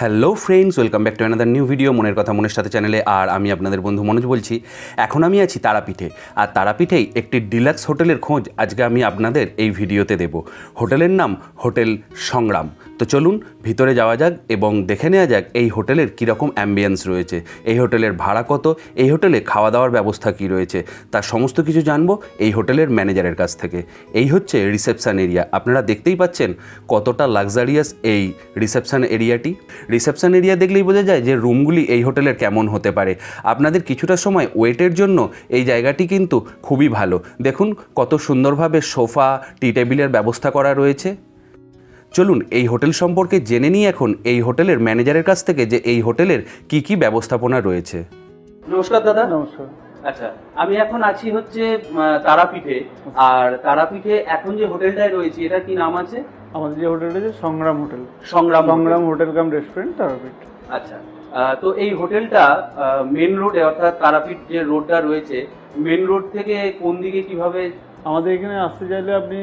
Hello friends welcome back to another new video মনের কথা মনের সাথে চ্যানেলে আর আমি আপনাদের বন্ধু মনোজ বলছি। এখন আমি আছি তারাপীঠে। আর তারাপীঠেই একটি ডিলাক্স হোটেলের খোঁজ আজকে আমি আপনাদের এই ভিডিওতে দেব। হোটেলের নাম হোটেল সংগ্রাম। তো চলুন ভিতরে যাওয়া যাক এবং দেখে নেওয়া যাক এই হোটেলের কীরকম অ্যাম্বিয়েন্স রয়েছে। এই হোটেলের ভাড়া কত? এই হোটেলে খাওয়া দাওয়ার ব্যবস্থা কী রয়েছে? তার সমস্ত কিছু জানব এই হোটেলের ম্যানেজারের কাছ থেকে। এই হচ্ছে রিসেপশান এরিয়া আপনারা দেখতেই পাচ্ছেন কতটা লাক্সারিয়াস এই রিসেপশান এরিয়াটি রিসেপশন এরিয়া দেখলেই বোঝা যায় যে রুমগুলি এই হোটেলের কেমন হতে পারে। আপনাদের কিছুটা সময় ওয়েটের জন্য এই জায়গাটি কিন্তু খুবই ভালো। দেখুন কত সুন্দরভাবে সোফা টি টেবিলের ব্যবস্থা করা রয়েছে। চলুন এই হোটেল সম্পর্কে জেনে নিই এখন এই হোটেলের ম্যানেজারের কাছ থেকে যে এই হোটেলের কি কি ব্যবস্থাপনা রয়েছে। নমস্কার দাদা। নমস্কার। আচ্ছা আমি এখন আছি হচ্ছে তারাপীঠে। আর তারাপীঠে এখন যে হোটেলটায় রয়েছে এটা কি নাম আছে? আমাদের যে হোটেলটা আছে সংগ্রাম হোটেল। সংগ্রাম সংগ্রাম হোটেল কাম রেস্টুরেন্ট তারাপীঠ। আচ্ছা তো এই হোটেলটা মেন রোডে অর্থাৎ তারাপীঠ যে রোডটা রয়েছে মেন রোড থেকে কোন দিকে কীভাবে? আমাদের এখানে আসতে চাইলে আপনি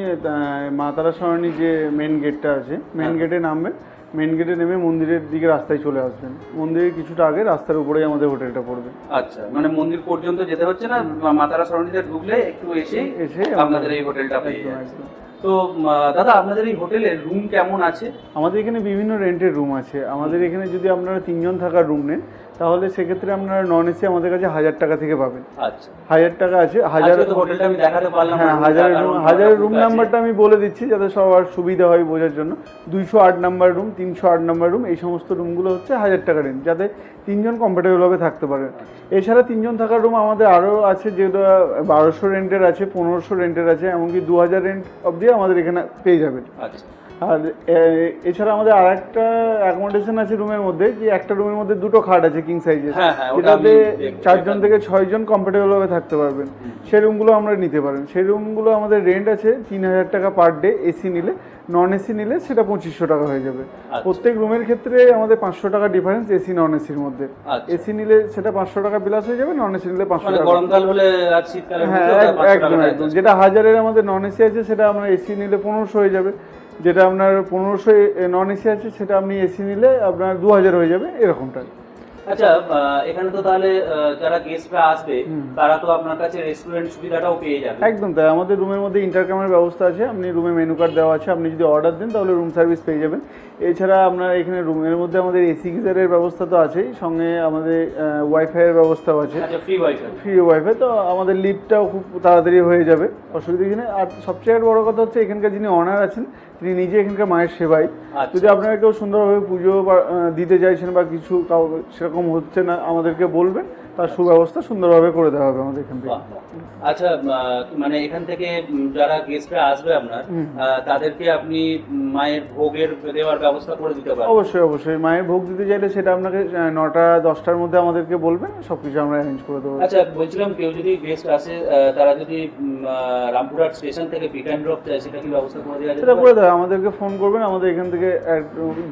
মা তারা সরণি যে মেন গেটটা আছে মেন হ্যাঁ। গেটে নামবেন। মেন গেটে নেমে মন্দিরের দিকে রাস্তায় চলে আসবেন। মন্দিরের কিছুটা আগে রাস্তার উপরেই আমাদের হোটেলটা পড়বে। আচ্ছা মানে মন্দির পর্যন্ত যেতে হচ্ছে না? মাতারা সরণিতে ঢুকলে একটু এসে এসে আপনাদের এই হোটেলটা পেয়ে যাচ্ছে তো দাদা আপনাদের এই হোটেলে রুম কেমন আছে? আমাদের এখানে বিভিন্ন রেন্টের রুম আছে। আমাদের এখানে যদি আপনারা তিনজন থাকার রুম নেন তাহলে সেক্ষেত্রে আপনারা নন এসি আমাদের কাছে হাজার টাকা থেকে পাবেন। আচ্ছা। হাজার টাকা আছে হাজার আজকে হোটেলটা আমি দেখাতে পারলাম হ্যাঁ না, হাজারের রুম হাজারের রুম নাম্বারটা আমি বলে দিচ্ছি যাতে সবার সুবিধা হয় বোঝার জন্য। দুইশো আট নাম্বার রুম তিনশো আট নাম্বার রুম এই সমস্ত রুমগুলো হচ্ছে হাজার টাকা রেঞ্জ যাতে তিনজন কমফোর্টেবলভাবে থাকতে পারে। এছাড়া তিনজন থাকার রুম আমাদের আরও আছে যেটা বারোশো রেন্টের আছে পনেরোশো রেন্টের আছে এমনকি দু হাজার রেন্ট অবধি আমাদের এখানে পেয়ে যাবেন। আচ্ছা। আর এছাড়া আমাদের আর একটা অ্যাকোমোডেশন আছে রুমের মধ্যে যে একটা রুমের মধ্যে দুটো খাট আছে কিং সাইজের হ্যাঁ, হ্যাঁ, যেটাতে চারজন থেকে ছয়জন কমফোর্টেবল ভাবে থাকতে পারবেন। সেই রুমগুলো আমরা নিতে পারেন। সেই রুমগুলো আমাদের রেন্ট আছে তিন হাজার টাকা পার ডে এসি নিলে। নন এসি নিলে সেটা পঁচিশশো টাকা হয়ে যাবে। আচ্ছা। প্রত্যেক রুমের ক্ষেত্রে আমাদের পাঁচশো টাকা ডিফারেন্স এসি নন এসির মধ্যে। আচ্ছা। এসি নিলে সেটা পাঁচশো টাকা প্লাস হয়ে যাবে নন এসি নিলে পাঁচশো মানে টাকা গরমকাল হলে হ্যাঁ একদম একদম। যেটা হাজারের আমাদের নন এসি আছে সেটা আমরা এসি নিলে পনেরোশো হয়ে যাবে। যেটা আপনার পনেরোশো নন এসি আছে সেটা আপনি এসি নিলে আপনার দু হাজার হয়ে যাবে এরকমটা। আচ্ছা এখানে তো তাহলে যারা গেস্টরা আসবে তারা তো আপনার কাছে রেস্টুরেন্ট সুবিধাটাও পেয়ে যাবে। একদম তাই আমাদের রুমের মধ্যে ইন্টারকামের ব্যবস্থা আছে আপনি রুমে মেনু কার্ড দেওয়া আছে আপনি যদি অর্ডার দেন তাহলে রুম সার্ভিস পেয়ে যাবেন। এছাড়া আপনার এখানে রুমের মধ্যে আমাদের এসি গিজারের ব্যবস্থা তো আছেই সঙ্গে আমাদের ওয়াইফাইয়ের ব্যবস্থাও আছে। ফ্রি ওয়াইফাই ফ্রি ওয়াইফাই তো আমাদের লিফটটাও খুব তাড়াতাড়ি হয়ে যাবে অসুবিধা নেই। আর সবচেয়ে বড় কথা হচ্ছে এখানকার যিনি অনার আছেন তিনি নিজে এখানকার মায়ের সেবাই আচ্ছা। যদি আপনারা কেউ সুন্দরভাবে পুজো বা- দিতে চাইছেন বা কিছু সেরকম হচ্ছে না আমাদেরকে বলবেন তার সুব্যবস্থা সুন্দরভাবে করে দেওয়া হবে আমাদের এখান থেকে। আচ্ছা মানে এখান থেকে যারা গেস্টরা আসবে আপনার তাদেরকে আপনি মায়ের ভোগের দেওয়ার ব্যবস্থা করে দিতে পারবেন? অবশ্যই অবশ্যই। মায়ের ভোগ দিতে চাইলে সেটা আপনাকে নটা দশটার মধ্যে আমাদেরকে বলবেন সব কিছু আমরা অ্যারেঞ্জ করে দেবো। আচ্ছা বলছিলাম কেউ যদি গেস্ট আসে তারা যদি রামপুরহাট স্টেশন থেকে পিক অ্যান্ড ড্রপ চায় সেটা কি ব্যবস্থা করে দেওয়া সেটা করে দেওয়া আমাদেরকে ফোন করবেন আমাদের এখান থেকে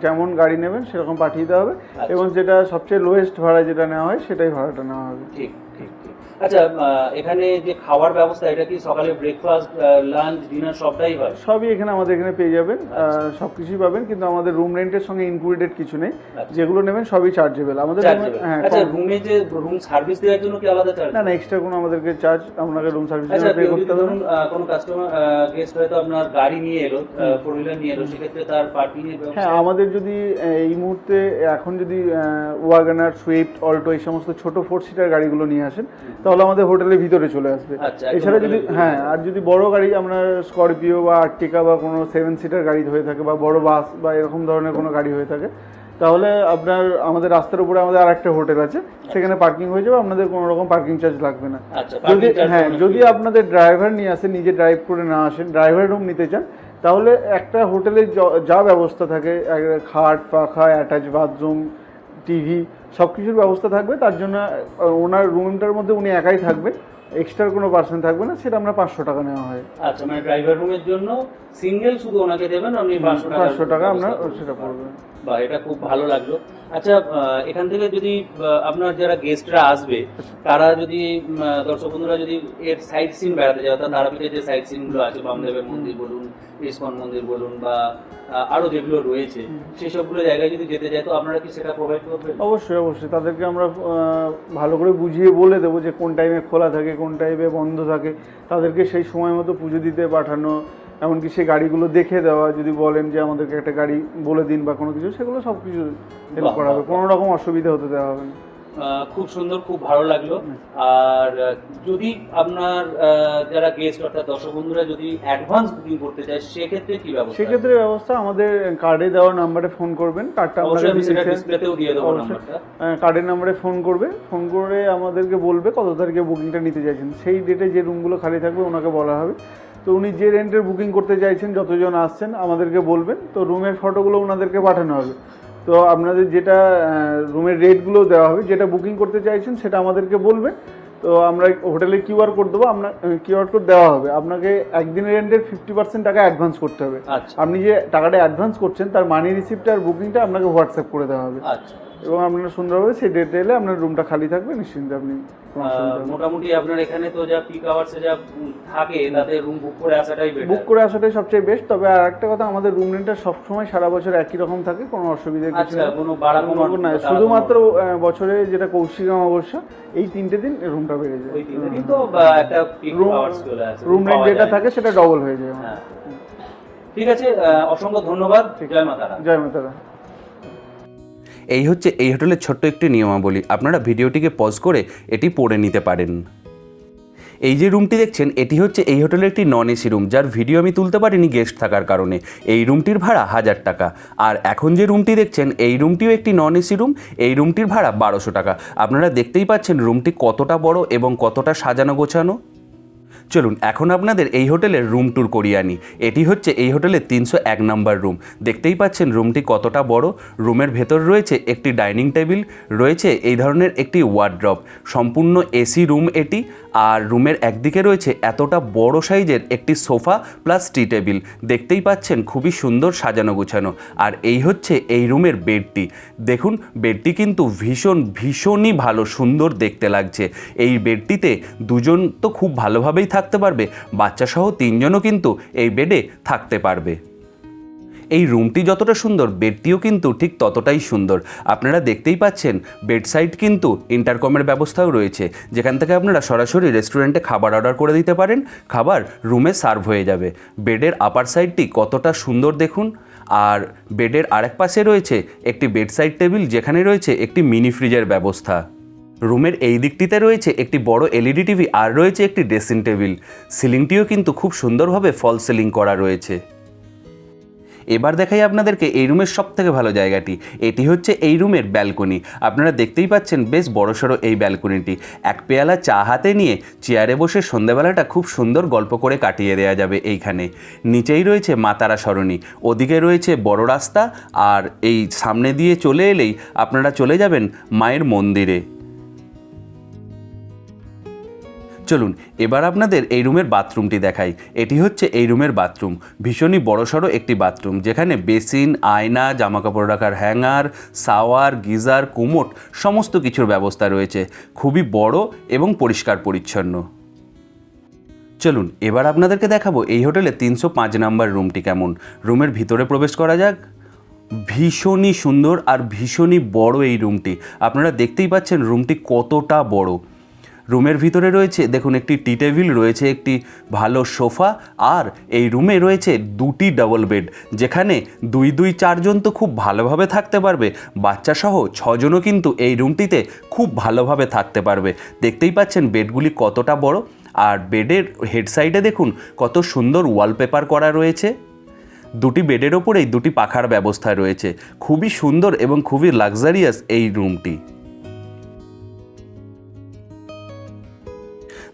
যেমন গাড়ি নেবেন সেরকম পাঠিয়ে দেওয়া হবে। আচ্ছা। এবং যেটা সবচেয়ে লোয়েস্ট ভাড়া যেটা নেওয়া হয় সেটাই ভাড়াটা নেওয়া হবে ঠিক ঠিক ঠিক আচ্ছা এখানে যে খাওয়ার ব্যবস্থা এটা কি সকালে ব্রেকফাস্ট লাঞ্চ ডিনার সবটাই হয়? সবই এখানে আমাদের এখানে পেয়ে যাবেন সব কিছুই পাবেন কিন্তু আমাদের রুম রেন্টের সঙ্গে ইনক্লুডেড কিছু নেই। আচ্ছা। যেগুলো নেবেন সবই চার্জেবল আমাদের হ্যাঁ আচ্ছা রুমে যে রুম সার্ভিস দেওয়ার জন্য কি আলাদা চার্জ না না এক্সট্রা কোনো আমাদেরকে চার্জ আপনাকে রুম সার্ভিস আচ্ছা পে যদি করতে হবে ধরুন কোনো কাস্টমার গেস্ট হয়তো আপনার গাড়ি নিয়ে এলো ফোর হুইলার নিয়ে এলো সেক্ষেত্রে তার পার্কিং এর হ্যাঁ আমাদের যদি এই মুহূর্তে এখন যদি ওয়াগানার সুইফট অল্টো এই সমস্ত ছোট ফোর সিটার গাড়িগুলো নিয়ে আসেন তাহলে আমাদের হোটেলের ভিতরে চলে আসবে। আচ্ছা, এছাড়া যদি হ্যাঁ আর যদি বড় গাড়ি আমরা স্করপিও বা আর্টিকা বা কোনো সেভেন সিটার গাড়ি হয়ে থাকে বা বড় বাস বা এরকম ধরনের কোনো গাড়ি হয়ে থাকে তাহলে আপনার আমাদের রাস্তার উপরে আমাদের আর একটা হোটেল আছে। সেখানে পার্কিং হয়ে যাবে আপনাদের কোনো রকম পার্কিং চার্জ লাগবে না। আচ্ছা যদি হ্যাঁ যদি আপনাদের ড্রাইভার নিয়ে আসেন নিজে ড্রাইভ করে না আসেন ড্রাইভার রুম নিতে চান তাহলে একটা হোটেলে যা ব্যবস্থা থাকে খাট পাখা অ্যাটাচ বাথরুম টিভি সব কিছুর ব্যবস্থা থাকবে তার জন্য ওনার রুমটার মধ্যে উনি একাই থাকবেন। এক্সট্রা কোনো পার্সন থাকবে না সেটা আমরা পাঁচশো টাকা নেওয়া হয়। আচ্ছা মানে ড্রাইভার রুমের জন্য সিঙ্গেল শুধু ওনাকে দেবেন আপনি পাঁচশো টাকা পাঁচশো টাকা আমরা সেটা পড়বে বা এটা খুব ভালো লাগল। আচ্ছা এখান থেকে যদি আপনার যারা গেস্টরা আসবে তারা যদি দর্শক বন্ধুরা যদি এর সাইড সিন বেড়াতে যায় অর্থাৎ তারাপীঠে যে সাইড সিনগুলো আছে বামদেবের মন্দির বলুন ইস্কন মন্দির বলুন বা আহ, আরও যেগুলো রয়েছে সেই সবগুলো জায়গায় যদি যেতে যায় তো আপনারা কি সেটা প্রোভাইড করবেন? অবশ্যই অবশ্যই। তাদেরকে আমরা ভালো করে বুঝিয়ে বলে দেবো যে কোন টাইমে খোলা থাকে কোন টাইমে বন্ধ থাকে তাদেরকে সেই সময় মতো পুজো দিতে পাঠানো এমনকি সেই গাড়িগুলো দেখে দেওয়া যদি বলেন যে আমাদেরকে একটা গাড়ি বলে দিন বা কোনো কিছু সেগুলো সব কিছু হেল্প করা হবে। কোনো রকম অসুবিধা হতে দেওয়া হবে না। খুব সুন্দর খুব ভালো লাগল। আর যদি আপনার যারা গেস্ট অর্থাৎ দর্শক বন্ধুরা যদি অ্যাডভান্স বুকিং করতে চায় সেক্ষেত্রে কি ব্যবস্থা? সেক্ষেত্রে ব্যবস্থা আমাদের কার্ডে দেওয়া নাম্বারে ফোন করবেন। কার্ডটা অবশ্যই আমি সেটা ডিসপ্লেতেও দিয়ে দেবো। নাম্বারটা কার্ডের নাম্বারে ফোন করবে। ফোন করে আমাদেরকে বলবে কত তারিখে বুকিংটা নিতে চাইছেন। সেই ডেটে যে রুমগুলো খালি থাকবে ওনাকে বলা হবে। তো উনি যে রেন্টের বুকিং করতে চাইছেন যতজন আসছেন আমাদেরকে বলবেন। তো রুমের ফটোগুলো ওনাদেরকে পাঠানো হবে। তো আপনাদের যেটা রুমের রেটগুলো দেওয়া হবে যেটা বুকিং করতে চাইছেন সেটা আমাদেরকে বলবে। তো আমরা হোটেলে কিউআর কোড দেবো আপনার কিউআর কোড দেওয়া হবে। আপনাকে একদিনের রেন্টের ফিফটি পার্সেন্ট টাকা অ্যাডভান্স করতে হবে। আচ্ছা। আপনি যে টাকাটা অ্যাডভান্স করছেন তার মানি রিসিপ্ট আর বুকিংটা আপনাকে হোয়াটসঅ্যাপ করে দেওয়া হবে। আচ্ছা। এবং আপনার সুন্দরভাবে সেই ডেটে এলে আপনার রুমটা খালি থাকবে নিশ্চিন্তে আপনি কোনো না। মোটামুটি আপনার এখানে তো যা পিক আওয়ার্সে যা থাকে তাতে রুম বুক করে আসাটাই বেটার বুক করে আসাটাই সবচেয়ে বেস্ট তবে আর একটা কথা আমাদের রুম রেন্টটা সবসময় সারা বছর একই রকম থাকে কোনো অসুবিধা কিছু আচ্ছা নেই। কোনো বাড়া কমার না শুধুমাত্র বছরে যেটা কৌশিক অমাবস্যা এই তিনটে দিন রুমটা বেড়ে যায়। ওই তিনটে দিন তো একটা পিক আওয়ার্স চলে আসে রুম রেন্ট যেটা থাকে সেটা ডবল হয়ে যায়। হ্যাঁ। ঠিক আছে অসংখ্য ধন্যবাদ। জয় মাতারা। জয় মাতারা। এই হচ্ছে, এই হোটেলের ছোট্ট একটি নিয়মাবলী। আপনারা ভিডিওটিকে পজ করে এটি পড়ে নিতে পারেন। এই যে রুমটি দেখছেন, এটি হচ্ছে এই হোটেলের একটি নন এসি রুম যার ভিডিও আমি তুলতে পারিনি গেস্ট থাকার কারণে। এই রুমটির ভাড়া হাজার টাকা। আর এখন যে রুমটি দেখছেন, এই রুমটিও একটি নন এসি রুম এই রুমটির ভাড়া বারোশো টাকা। আপনারা দেখতেই পাচ্ছেন রুমটি কতটা বড় এবং কতটা সাজানো গোছানো। চলুন, এখন আপনাদের এই হোটেলের রুম ট্যুর করিয়ে আনি। এটি হচ্ছে এই হোটেলের তিনশো এক নম্বর রুম দেখতেই পাচ্ছেন রুমটি কতটা বড়। রুমের ভেতর রয়েছে একটি ডাইনিং টেবিল, রয়েছে এই ধরনের একটি ওয়ার্ড্রপ সম্পূর্ণ এসি রুম এটি। আর রুমের একদিকে রয়েছে এতটা বড় সাইজের একটি সোফা প্লাস টি টেবিল। দেখতেই পাচ্ছেন খুবই সুন্দর সাজানো গুছানো। আর এই হচ্ছে এই রুমের বেডটি। দেখুন, বেডটি কিন্তু ভীষণ, ভীষণই ভালো, সুন্দর দেখতে লাগছে। এই বেডটিতে দুজন তো খুব ভালোভাবেই থাকতে পারবে। বাচ্চাসহ তিনজনও কিন্তু এই বেডে থাকতে পারবে। এই রুমটি যতটা সুন্দর বেডটিও কিন্তু ঠিক ততটাই সুন্দর। আপনারা দেখতেই পাচ্ছেন বেড সাইড কিন্তু ইন্টারকমের ব্যবস্থাও রয়েছে, যেখান থেকে আপনারা সরাসরি রেস্টুরেন্টে খাবার অর্ডার করে দিতে পারেন, খাবার রুমে সার্ভ হয়ে যাবে। বেডের আপার সাইডটি কতটা সুন্দর দেখুন, আর বেডের আরেক পাশে রয়েছে একটি বেড সাইড টেবিল যেখানে রয়েছে একটি মিনি ফ্রিজের ব্যবস্থা। রুমের এই দিকটিতে রয়েছে একটি বড় এলইডি টিভি আর রয়েছে একটি ড্রেসিং টেবিল সিলিংটিও কিন্তু খুব সুন্দরভাবে ফল সিলিং করা রয়েছে। এবার দেখাই আপনাদেরকে এই রুমের সব থেকে ভালো জায়গাটি। এটি হচ্ছে এই রুমের ব্যালকনি। আপনারা দেখতেই পাচ্ছেন বেশ বড়সড় এই ব্যালকনিটি। এক পেয়ালা চা হাতে নিয়ে চেয়ারে বসে সন্ধেবেলাটা খুব সুন্দর গল্প করে কাটিয়ে দেওয়া যাবে এইখানে। নিচেই রয়েছে মাতারা সরণি। ওদিকে রয়েছে বড় রাস্তা আর এই সামনে দিয়ে চলে এলেই আপনারা চলে যাবেন মায়ের মন্দিরে। চলুন, এবার আপনাদের এই রুমের বাথরুমটি দেখাই। এটি হচ্ছে এই রুমের বাথরুম। ভীষণই বড়সড় একটি বাথরুম, যেখানে বেসিন, আয়না, জামাকাপড় রাখার হ্যাঙ্গার, সাওয়ার, গিজার, কুমোট সমস্ত কিছুর ব্যবস্থা রয়েছে। খুবই বড় এবং পরিষ্কার পরিচ্ছন্ন। চলুন, এবার আপনাদেরকে দেখাবো এই হোটেলে তিনশো পাঁচ নাম্বার রুমটি কেমন। রুমের ভিতরে প্রবেশ করা যাক। ভীষণই সুন্দর আর ভীষণই বড় এই রুমটি। আপনারা দেখতেই পাচ্ছেন রুমটি কতটা বড়। রুমের ভিতরে রয়েছে, দেখুন একটি টি টেবিল, রয়েছে একটি ভালো সোফা আর এই রুমে রয়েছে দুটি ডাবল বেড, যেখানে দুই দুই চারজন তো খুব ভালোভাবে থাকতে পারবে বাচ্চা সহ ছজনও কিন্তু এই রুমটিতে খুব ভালোভাবে থাকতে পারবে। দেখতেই পাচ্ছেন বেডগুলি কতটা বড়, আর বেডের হেড সাইডে দেখুন কত সুন্দর ওয়ালপেপার করা রয়েছে। দুটি বেডের ওপরেই দুটি পাখার ব্যবস্থা রয়েছে, খুবই সুন্দর এবং খুবই লাক্সারিয়াস এই রুমটি।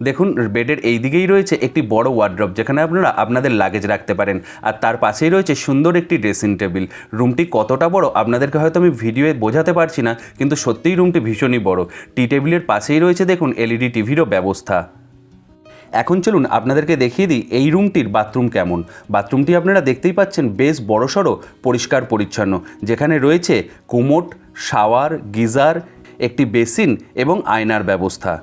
দেখুন, বেডের এই দিকেই রয়েছে একটি বড় ওয়ার্ড্রপ যেখানে আপনারা আপনাদের লাগেজ রাখতে পারেন। আর তার পাশেই রয়েছে সুন্দর একটি ড্রেসিং টেবিল রুমটি কতটা বড়, আপনাদেরকে হয়তো আমি ভিডিওয়ে বোঝাতে পারছি না, কিন্তু সত্যিই রুমটি ভীষণই বড়। টি টেবিলের পাশেই রয়েছে দেখুন এলইডি টিভিরও ব্যবস্থা। এখন চলুন, আপনাদেরকে দেখিয়ে দিই এই রুমটির বাথরুম কেমন। বাথরুমটি আপনারা দেখতেই পাচ্ছেন বেশ বড়সড়, পরিষ্কার, পরিচ্ছন্ন। যেখানে রয়েছে কুমোট, শাওয়ার, গিজার, একটি বেসিন এবং আয়নার ব্যবস্থা।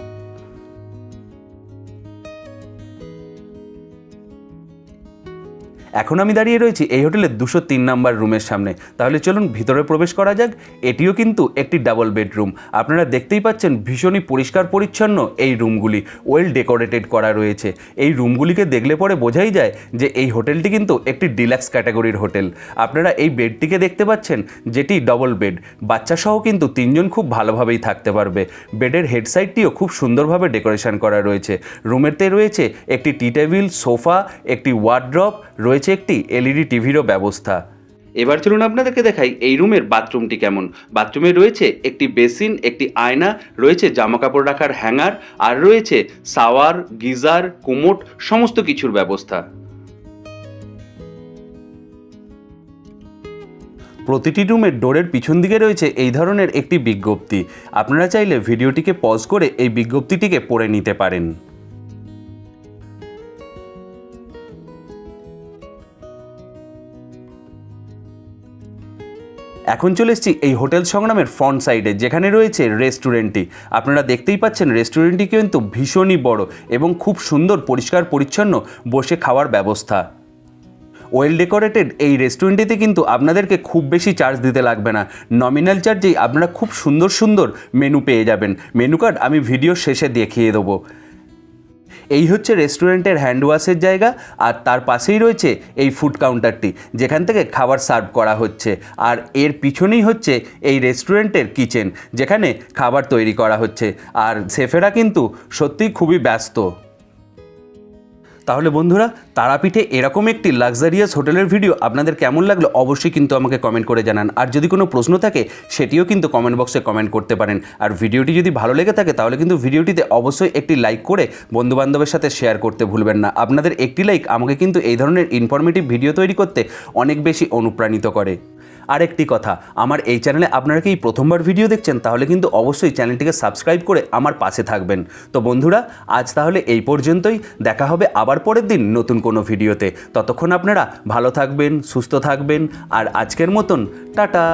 এখন আমি দাঁড়িয়ে রয়েছি এই হোটেলের দুশো তিন নাম্বার রুমের সামনে। তাহলে চলুন ভিতরে প্রবেশ করা যাক, এটিও কিন্তু একটি ডাবল বেডরুম। আপনারা দেখতেই পাচ্ছেন ভীষণই পরিষ্কার পরিচ্ছন্ন এই রুমগুলি ওয়েল ডেকোরেটেড করা রয়েছে। এই রুমগুলিকে দেখলে পরে বোঝাই যায় যে এই হোটেলটি কিন্তু একটি ডিলাক্স ক্যাটাগরির হোটেল। আপনারা এই বেডটিকে দেখতে পাচ্ছেন, যেটি ডবল বেড বাচ্চা সহ কিন্তু তিনজন খুব ভালোভাবেই থাকতে পারবে। বেডের হেড সাইডটিও খুব সুন্দরভাবে ডেকোরেশন করা রয়েছে। রুমেরতে রয়েছে একটি টি টেবিল সোফা একটি ওয়ার্ড্রপ রয়েছে একটি এলইডি টিভিরও ব্যবস্থা। এবার চলুন আপনাদেরকে দেখাই এই রুমের বাথরুমটি কেমন। বাথরুমে রয়েছে একটি বেসিন একটি আয়না রয়েছে জামা কাপড় রাখার হ্যাঙ্গার আর রয়েছে সাওয়ার গিজার কুমোট সমস্ত কিছুর ব্যবস্থা। প্রতিটি রুমের ডোরের পিছন দিকে রয়েছে এই ধরনের একটি বিজ্ঞপ্তি। আপনারা চাইলে ভিডিওটিকে পজ করে এই বিজ্ঞপ্তিটিকে পড়ে নিতে পারেন। এখন চলে এসেছি এই হোটেল সংগ্রামের ফ্রন্ট সাইডে যেখানে রয়েছে রেস্টুরেন্টটি আপনারা দেখতেই পাচ্ছেন রেস্টুরেন্টটি কিন্তু ভীষণই বড় এবং খুব সুন্দর, পরিষ্কার, পরিচ্ছন্ন, বসে খাওয়ার ব্যবস্থা। ওয়েল ডেকোরেটেড এই রেস্টুরেন্টটিতে কিন্তু আপনাদেরকে খুব বেশি চার্জ দিতে লাগবে না। নমিনাল চার্জেই আপনারা খুব সুন্দর সুন্দর মেনু পেয়ে যাবেন। মেনু কার্ড আমি ভিডিও শেষে দেখিয়ে দেবো। এই হচ্ছে রেস্টুরেন্টের হ্যান্ড ওয়াশের জায়গা, আর তার পাশেই রয়েছে এই ফুড কাউন্টারটি যেখান থেকে খাবার সার্ভ করা হচ্ছে। আর এর পিছনেই হচ্ছে এই রেস্টুরেন্টের কিচেন যেখানে খাবার তৈরি করা হচ্ছে। আর শেফেরা কিন্তু সত্যিই খুবই ব্যস্ত। তাহলে বন্ধুরা, তারাপীঠে এরকম একটি লাক্সারিয়াস হোটেলের ভিডিও আপনাদের কেমন লাগল অবশ্যই কিন্তু আমাকে কমেন্ট করে জানান। আর যদি কোনো প্রশ্ন থাকে, সেটিও কিন্তু কমেন্ট বক্সে কমেন্ট করতে পারেন। আর ভিডিওটি যদি ভালো লেগে থাকে, তাহলে কিন্তু ভিডিওটিতে অবশ্যই একটি লাইক করে বন্ধুবান্ধবের সাথে শেয়ার করতে ভুলবেন না। আপনাদের একটি লাইক আমাকে কিন্তু এই ধরনের ইনফরমেটিভ ভিডিও তৈরি করতে অনেক বেশি অনুপ্রাণিত করে। আরেকটি কথা, আমার এই চ্যানেলে আপনারা কি প্রথমবার ভিডিও দেখছেন? তাহলে কিন্তু অবশ্যই চ্যানেলটিকে সাবস্ক্রাইব করে আমার পাশে থাকবেন। তো বন্ধুরা, আজ তাহলে এই পর্যন্তই। দেখা হবে আবার পরের দিন নতুন কোনো ভিডিওতে। ততক্ষণ আপনারা ভালো থাকবেন, সুস্থ থাকবেন, আর আজকের মতন, টাটা।